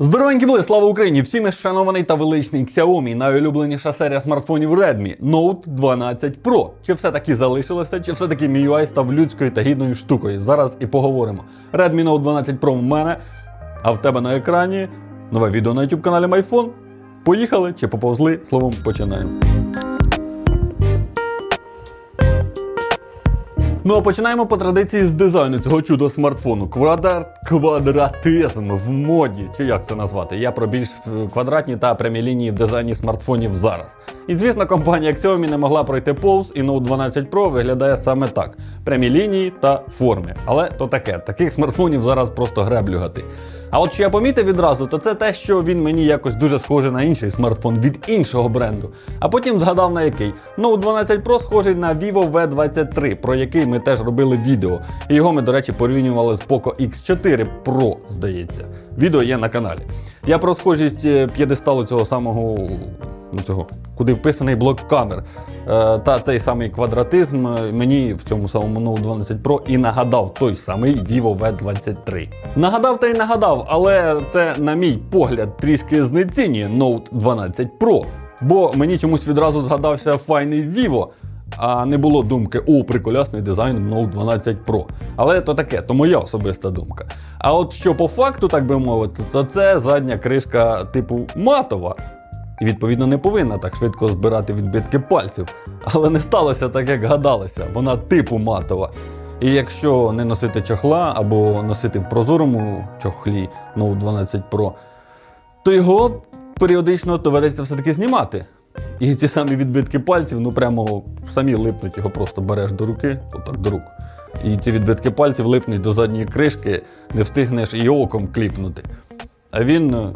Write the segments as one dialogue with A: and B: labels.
A: Здоровенькі були, слава Україні! Всім шанований та величний Xiaomi, найулюбленіша серія смартфонів Redmi Note 12 Pro. Чи все-таки залишилося, чи все-таки MIUI став людською та гідною штукою? Зараз і поговоримо. Redmi Note 12 Pro в мене, а в тебе на екрані нове відео на YouTube каналі MyPhone. Поїхали чи поповзли? Словом, починаємо. Ну а починаємо по традиції з дизайну цього чудо смартфону. Квадрат, квадратизм в моді, чи як це назвати? Я про більш е, квадратні та прямі лінії в дизайні смартфонів зараз. І звісно, компанія Xiaomi не могла пройти повз, і Note 12 Pro виглядає саме так: прямі лінії та форми. Але то таке, таких смартфонів зараз просто греблюгати. А от що я помітив відразу, то це те, що він мені якось дуже схожий на інший смартфон від іншого бренду. А потім згадав на який. Note 12 Pro схожий на Vivo V23, про який ми теж робили відео. І його ми, до речі, порівнювали з Poco X4 Pro, здається. Відео є на каналі. Я про схожість е, п'єдесталу цього самого. Ну, цього, куди вписаний блок камер. Е, та цей самий квадратизм е, мені в цьому самому Note 12 Pro і нагадав той самий Vivo V23. Нагадав та й нагадав, але це, на мій погляд, трішки знецінює Note 12 Pro. Бо мені чомусь відразу згадався файний Vivo, а не було думки, о, приколясний дизайн Note 12 Pro. Але то таке, то моя особиста думка. А от що по факту, так би мовити, то це задня кришка типу матова. І відповідно не повинна так швидко збирати відбитки пальців. Але не сталося так, як гадалося. Вона типу матова. І якщо не носити чохла або носити в прозорому чохлі Note 12 Pro, то його періодично доведеться все-таки знімати. І ці самі відбитки пальців, ну прямо самі липнуть, його просто береш до руки, отак до рук. І ці відбитки пальців липнуть до задньої кришки, не встигнеш і оком кліпнути. А він е,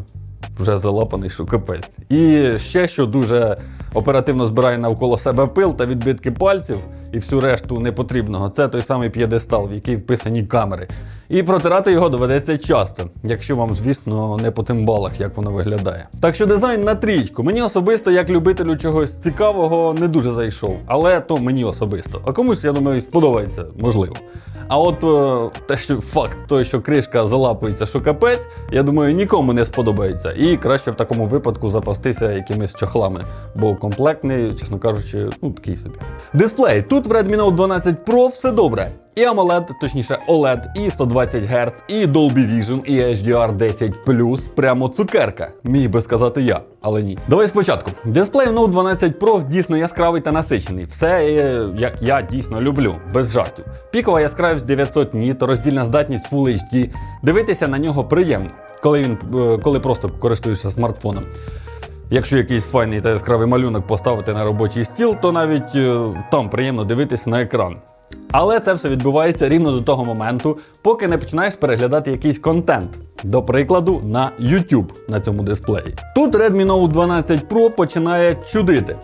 A: вже залапаний, що капець. І ще що дуже оперативно збирає навколо себе пил та відбитки пальців і всю решту непотрібного. Це той самий п'єдестал, в який вписані камери. І протирати його доведеться часто, якщо вам, звісно, не по тим балах, як воно виглядає. Так що дизайн на трічку. Мені особисто, як любителю чогось цікавого, не дуже зайшов. Але то мені особисто. А комусь, я думаю, сподобається, можливо. А от е, те, що факт, той, що кришка залапується, що капець, я думаю, нікому не сподобається. І краще в такому випадку запастися якимись чохлами, бо комплектний, чесно кажучи, ну такий собі. Дисплей. Тут в Redmi Note 12 Pro все добре. І AMOLED, точніше OLED, і 120 Гц, і Dolby Vision, і HDR10 прямо цукерка. Міг би сказати я, але ні. Давай спочатку. Дисплей Note 12 Pro дійсно яскравий та насичений. Все е, як я дійсно люблю, без жартів. Пікова яскравість 900 ніт, роздільна здатність Full HD. Дивитися на нього приємно, коли він е, коли просто користуєшся смартфоном. Якщо якийсь файний та яскравий малюнок поставити на робочий стіл, то навіть е, там приємно дивитися на екран. Але це все відбувається рівно до того моменту, поки не починаєш переглядати якийсь контент. До прикладу, на YouTube на цьому дисплеї. Тут Redmi Note 12 Pro починає чудити.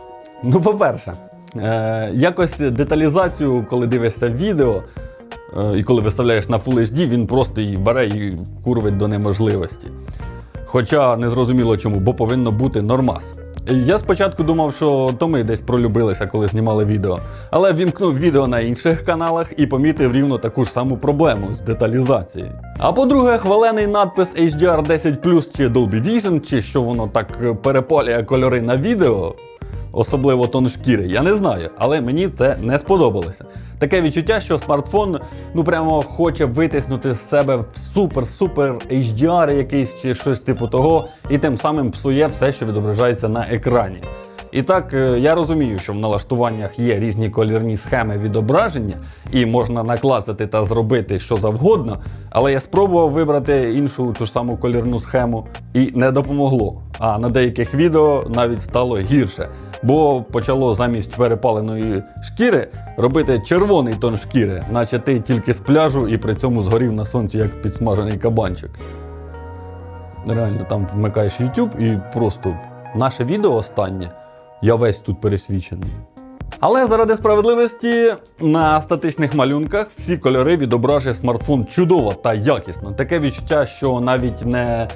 A: Ну, по-перше, е- якось деталізацію, коли дивишся відео, е- і коли виставляєш на Full HD, він просто її бере і курвить до неможливості. Хоча не зрозуміло чому, бо повинно бути нормас. Я спочатку думав, що то ми десь пролюбилися, коли знімали відео, але вімкнув відео на інших каналах і помітив рівно таку ж саму проблему з деталізацією. А по-друге, хвалений надпис HDR 10 чи Dolby Vision, чи що воно так перепалює кольори на відео, особливо тоншкірий, я не знаю, але мені це не сподобалося. Таке відчуття, що смартфон ну прямо хоче витиснути з себе в супер-супер HDR якийсь чи щось типу того, і тим самим псує все, що відображається на екрані. І так, е, я розумію, що в налаштуваннях є різні колірні схеми відображення, і можна наклацати та зробити що завгодно, але я спробував вибрати іншу ту ж саму колірну схему і не допомогло. А на деяких відео навіть стало гірше, бо почало замість перепаленої шкіри робити червоний тон шкіри, наче ти тільки з пляжу і при цьому згорів на сонці як підсмажений кабанчик. Реально, там вмикаєш YouTube і просто наше відео останнє. Я весь тут пересвічений. Але заради справедливості на статичних малюнках всі кольори відображує смартфон чудово та якісно. Таке відчуття, що навіть не,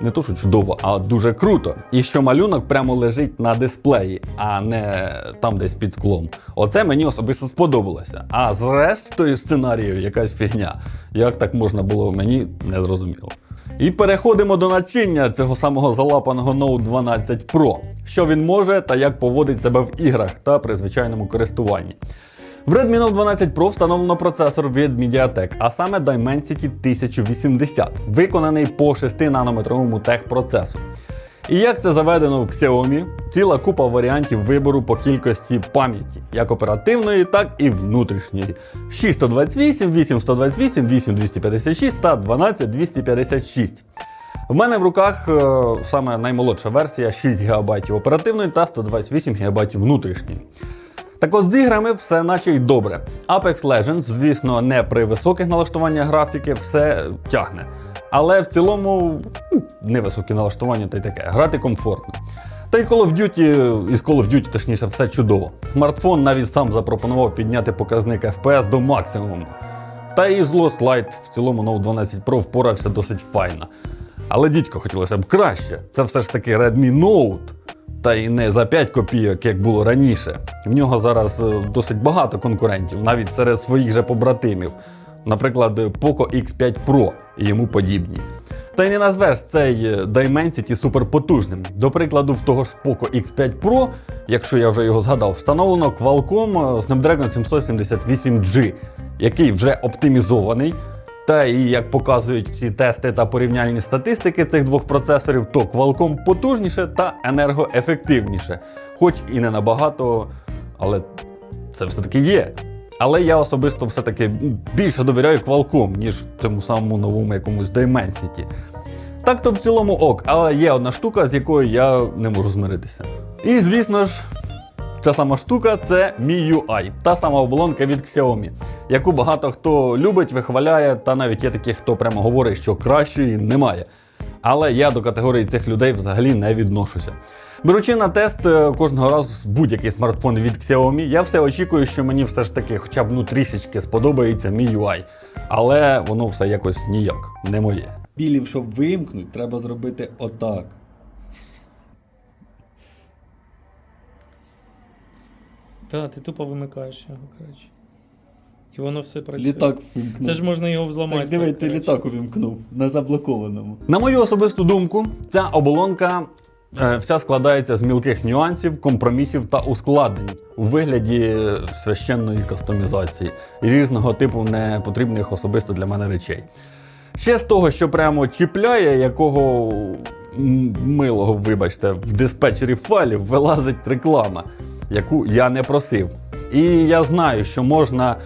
A: не то, що чудово, а дуже круто. І що малюнок прямо лежить на дисплеї, а не там десь під склом. Оце мені особисто сподобалося. А зрештою сценарію якась фігня. Як так можна було, мені не зрозуміло. І переходимо до начиння цього самого залапаного Note 12 Pro. Що він може та як поводить себе в іграх та при звичайному користуванні. В Redmi Note 12 Pro встановлено процесор від MediaTek, а саме Dimensity 1080, виконаний по 6-нанометровому техпроцесу. І як це заведено в Xiaomi, ціла купа варіантів вибору по кількості пам'яті, як оперативної, так і внутрішньої. 6128, 8128, 8256 та 12256. В мене в руках е, саме наймолодша версія 6 ГБ оперативної та 128 ГБ внутрішньої. Так от з іграми все наче й добре. Apex Legends, звісно, не при високих налаштуваннях графіки, все тягне. Але в цілому ну, невисокі налаштування та й таке. Грати комфортно. Та й Call of Duty, із Call of Duty, точніше, все чудово. Смартфон навіть сам запропонував підняти показник FPS до максимуму. Та і з Lost Light в цілому Note 12 Pro впорався досить файно. Але дідько хотілося б краще. Це все ж таки Redmi Note. Та й не за 5 копійок, як було раніше. В нього зараз е, досить багато конкурентів, навіть серед своїх же побратимів. Наприклад, Poco X5 Pro йому подібні. Та й не назвеш цей е, Dimensity суперпотужним. До прикладу, в того ж Poco X5 Pro, якщо я вже його згадав, встановлено Qualcomm Snapdragon 778G, який вже оптимізований. Та і як показують всі тести та порівняльні статистики цих двох процесорів, то Qualcomm потужніше та енергоефективніше. Хоч і не набагато, але це все-таки є. Але я особисто все-таки більше довіряю Qualcomm, ніж цьому самому новому якомусь Dimensity. Так то в цілому ок, але є одна штука, з якою я не можу змиритися. І звісно ж, Ця сама штука це MIUI, та сама оболонка від Xiaomi, яку багато хто любить, вихваляє, та навіть є такі, хто прямо говорить, що кращої немає. Але я до категорії цих людей взагалі не відношуся. Беручи на тест е, кожного разу будь-який смартфон від Xiaomi, я все очікую, що мені все ж таки хоча б ну трішечки сподобається MIUI. Але воно все якось ніяк, не моє.
B: Білів, щоб вимкнути, треба зробити отак.
C: Так, ти тупо вимикаєш його, коротше. І воно все працює.
B: Літак вимкнув.
C: Це ж можна його взламати.
B: Так диви, ти літак увімкнув на заблокованому.
A: На мою особисту думку, ця оболонка е, вся складається з мілких нюансів, компромісів та ускладнень у вигляді священної кастомізації і різного типу непотрібних особисто для мене речей. Ще з того, що прямо чіпляє, якого милого, вибачте, в диспетчері файлів вилазить реклама, яку я не просив. І я знаю, що можна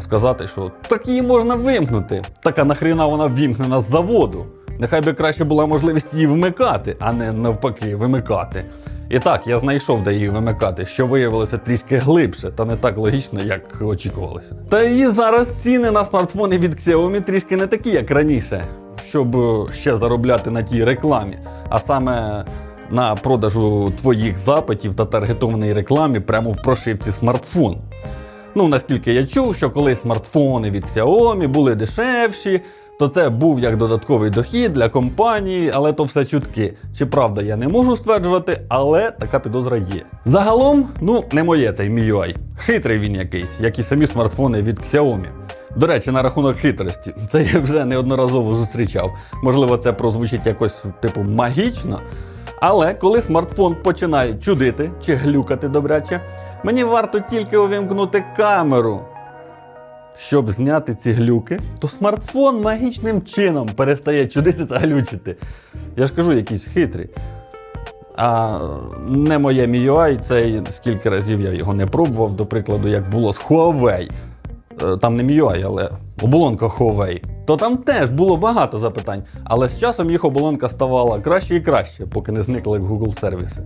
A: сказати, що так її можна вимкнути. Так а нахріна вона вімкнена з заводу. Нехай би краще була можливість її вмикати, а не навпаки вимикати. І так, я знайшов, де її вимикати, що виявилося трішки глибше та не так логічно, як очікувалося. Та і зараз ціни на смартфони від Xiaomi трішки не такі, як раніше, щоб е, ще заробляти на тій рекламі, а саме на продажу твоїх запитів та таргетованій рекламі прямо в прошивці смартфон. Ну, наскільки я чув, що коли смартфони від Xiaomi були дешевші, то це був як додатковий дохід для компанії, але то все чутки. Чи правда, я не можу стверджувати, але така підозра є. Загалом, ну, не моє цей MIUI. Хитрий він якийсь, як і самі смартфони від Xiaomi. До речі, на рахунок хитрості, це я вже неодноразово зустрічав. Можливо, це прозвучить якось типу магічно. Але коли смартфон починає чудити чи глюкати добряче, мені варто тільки увімкнути камеру. Щоб зняти ці глюки, то смартфон магічним чином перестає чудити та глючити. Я ж кажу, якийсь хитрий. А не моє MIUI, це скільки разів я його не пробував, до прикладу, як було з Huawei. Е, Там не MIUI, але оболонка Huawei. То там теж було багато запитань, але з часом їх оболонка ставала краще і краще, поки не зникли Google сервіси.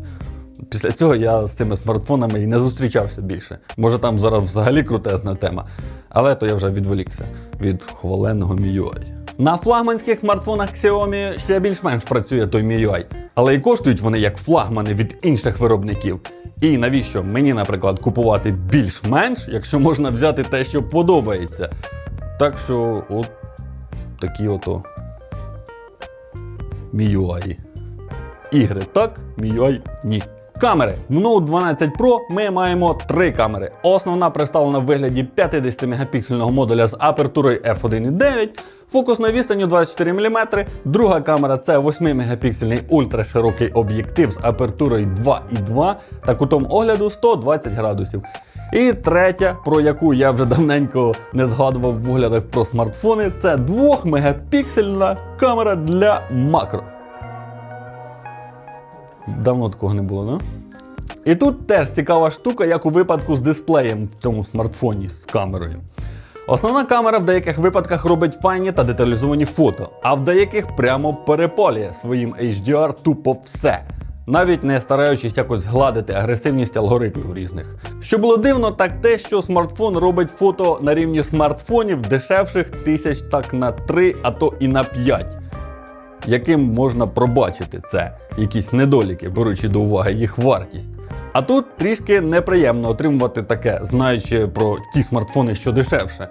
A: Після цього я з цими смартфонами і не зустрічався більше. Може там зараз взагалі крутезна тема, але то я вже відволікся від хваленого MIUI. На флагманських смартфонах Xiaomi ще більш-менш працює той MIUI, але і коштують вони як флагмани від інших виробників. І навіщо мені, наприклад, купувати більш-менш, якщо можна взяти те, що подобається. Так що, от такі ото MIUI. Ігри так, MIUI ні. Камери в Note 12 Pro ми маємо три камери. Основна представлена в вигляді 50 мегапіксельного модуля з апертурою f1.9, фокусною відстанню 24 мм. Друга камера це 8 мегапіксельний ультраширокий об'єктив з апертурою 2.2 та кутом огляду 120 градусів. І третя, про яку я вже давненько не згадував в оглядах про смартфони, це 2 мегапіксельна камера для макро. Давно такого не було, да? І тут теж цікава штука, як у випадку з дисплеєм в цьому смартфоні з камерою. Основна камера в деяких випадках робить файні та деталізовані фото, а в деяких прямо перепалює своїм HDR тупо все. Навіть не стараючись якось гладити агресивність алгоритмів різних. Що було дивно, так те, що смартфон робить фото на рівні смартфонів дешевших тисяч так на 3, а то і на 5 яким можна пробачити це, якісь недоліки, беручи до уваги їх вартість. А тут трішки неприємно отримувати таке, знаючи про ті смартфони, що дешевше.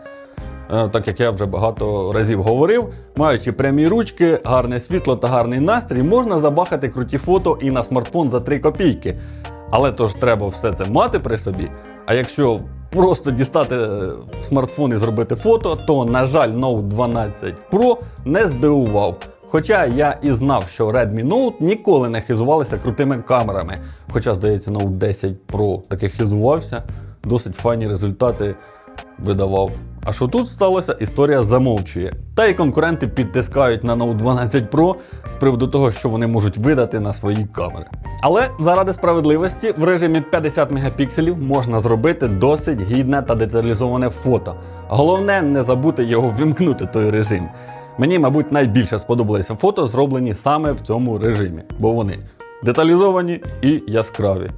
A: Е, Так як я вже багато разів говорив, маючи прямі ручки, гарне світло та гарний настрій, можна забахати круті фото і на смартфон за 3 копійки. Але то ж треба все це мати при собі. А якщо просто дістати е, смартфон і зробити фото, то, на жаль, Note 12 Pro не здивував. Хоча я і знав, що Redmi Note ніколи не хизувалися крутими камерами. Хоча, здається, Note 10 Pro таки хизувався, досить файні результати видавав. А що тут сталося, історія замовчує. Та й конкуренти підтискають на Note 12 Pro з приводу того, що вони можуть видати на свої камери. Але заради справедливості в режимі 50 мегапікселів можна зробити досить гідне та деталізоване фото. Головне не забути його ввімкнути той режим. Мені, мабуть, найбільше сподобалися фото, зроблені саме в цьому режимі, бо вони деталізовані і яскраві.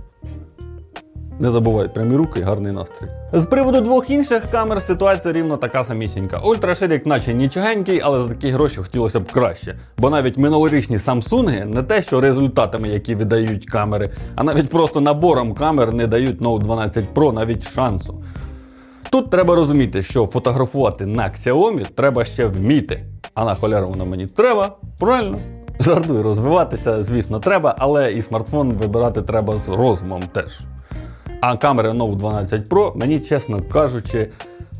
A: Не забувай прямі руки і гарний настрій. З приводу двох інших камер ситуація рівно така самісінька. Ультраширік, наче нічогенький, але за такі гроші хотілося б краще. Бо навіть минулорічні Samsung не те, що результатами, які видають камери, а навіть просто набором камер не дають Note 12 Pro навіть шансу. Тут треба розуміти, що фотографувати на Xiaomi треба ще вміти. А на холяру воно мені треба, правильно? Жартую, розвиватися, звісно, треба, але і смартфон вибирати треба з розумом теж. А камери Note 12 Pro, мені, чесно кажучи,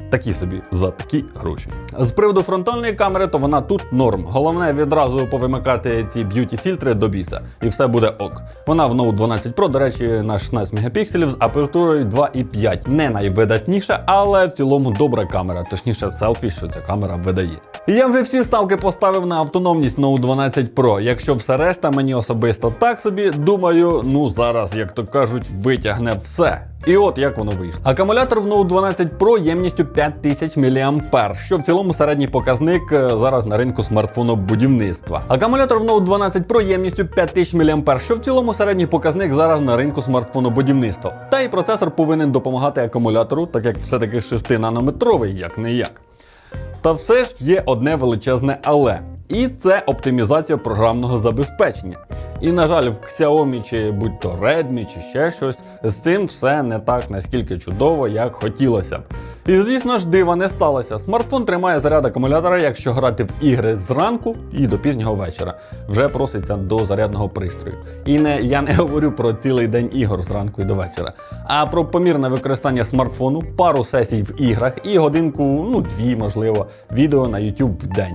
A: такі собі за такі гроші. З приводу фронтальної камери, то вона тут норм. Головне відразу повимикати ці б'юті фільтри до біса, і все буде ок. Вона в Note 12 Pro, до речі, на 16 мегапікселів з апертурою 2,5. Не найвидатніша, але в цілому добра камера, точніше, селфі, що ця камера видає. І я вже всі ставки поставив на автономність Note 12 Pro. Якщо все решта мені особисто так собі, думаю, ну зараз, як то кажуть, витягне все. І от як воно вийшло. Акумулятор в Note 12 Pro ємністю 5000 мАh, що в цілому середній показник е, зараз на ринку смартфонобудівництва. Акумулятор в Note 12 Pro ємністю 5000 мАh, що в цілому середній показник зараз на ринку смартфонобудівництва. Та й процесор повинен допомагати акумулятору, так як все-таки 6-нанометровий, як не як. Та все ж є одне величезне але. І це оптимізація програмного забезпечення. І, на жаль, в Xiaomi чи будь то Redmi чи ще щось, з цим все не так наскільки чудово, як хотілося б. І звісно ж, дива не сталося. Смартфон тримає заряд акумулятора, якщо грати в ігри зранку і до пізнього вечора. Вже проситься до зарядного пристрою. І не я не говорю про цілий день ігор зранку і до вечора, а про помірне використання смартфону, пару сесій в іграх і годинку, ну дві, можливо, відео на YouTube в день.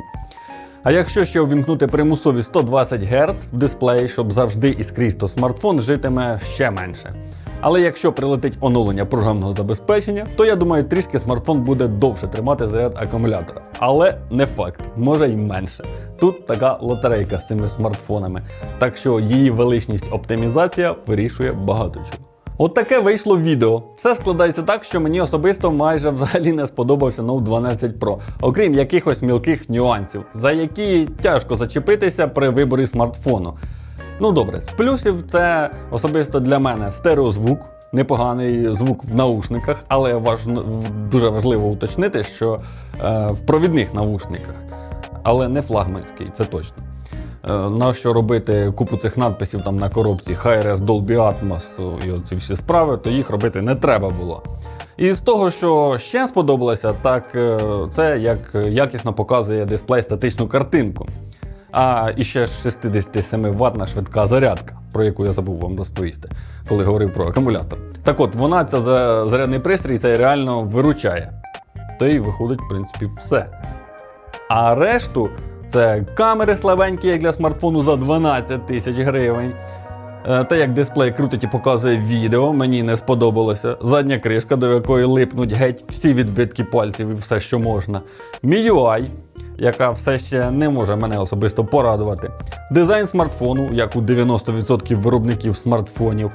A: А якщо ще увімкнути примусові 120 Гц в дисплеї, щоб завжди і скрізь, то смартфон житиме ще менше. Але якщо прилетить оновлення програмного забезпечення, то я думаю, трішки смартфон буде довше тримати заряд акумулятора. Але не факт, може й менше. Тут така лотерейка з цими смартфонами, так що її величність оптимізація вирішує багато чого. От таке вийшло відео. Все складається так, що мені особисто майже взагалі не сподобався Note 12 Pro, окрім якихось мілких нюансів, за які тяжко зачепитися при виборі смартфону. Ну добре, з плюсів це особисто для мене стереозвук, непоганий звук в наушниках, але важно, дуже важливо уточнити, що е, в провідних наушниках, але не флагманський, це точно. Е, Нащо робити купу цих надписів там на коробці Hi-Res Dolby Atmos і оці всі справи, то їх робити не треба було. І з того, що ще сподобалося, так е, це як якісно показує дисплей статичну картинку. А і ще 67 ватна швидка зарядка. про яку я забув вам розповісти, коли говорив про акумулятор. Так от, вона ця зарядний пристрій цей реально виручає. Та й виходить, в принципі, все. А решту це камери слабенькі, як для смартфону за 12 тисяч гривень. Е, Те, як дисплей крутить і показує відео, мені не сподобалося. Задня кришка, до якої липнуть геть всі відбитки пальців і все, що можна. MIUI, яка все ще не може мене особисто порадувати. Дизайн смартфону, як у 90% виробників смартфонів.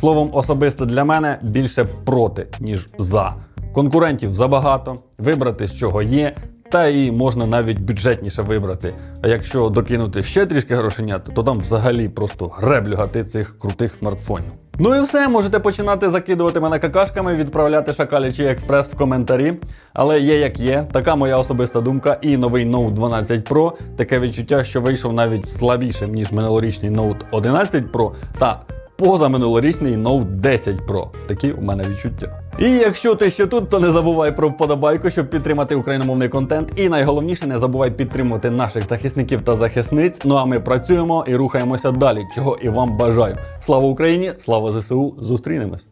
A: Словом, особисто для мене більше проти, ніж за. Конкурентів забагато, вибрати з чого є, та і можна навіть бюджетніше вибрати. А якщо докинути ще трішки грошенят, то там взагалі просто греблю гати цих крутих смартфонів. Ну і все, можете починати закидувати мене какашками, відправляти шакалячий експрес в коментарі. Але є як є, така моя особиста думка. І новий Note 12 Pro, таке відчуття, що вийшов навіть слабішим, ніж минулорічний Note 11 Pro та позаминулорічний Note 10 Pro. Такі у мене відчуття. І якщо ти ще тут, то не забувай про вподобайку, щоб підтримати україномовний контент. І найголовніше, не забувай підтримувати наших захисників та захисниць. Ну а ми працюємо і рухаємося далі, чого і вам бажаю. Слава Україні! Слава ЗСУ! Зустрінемось!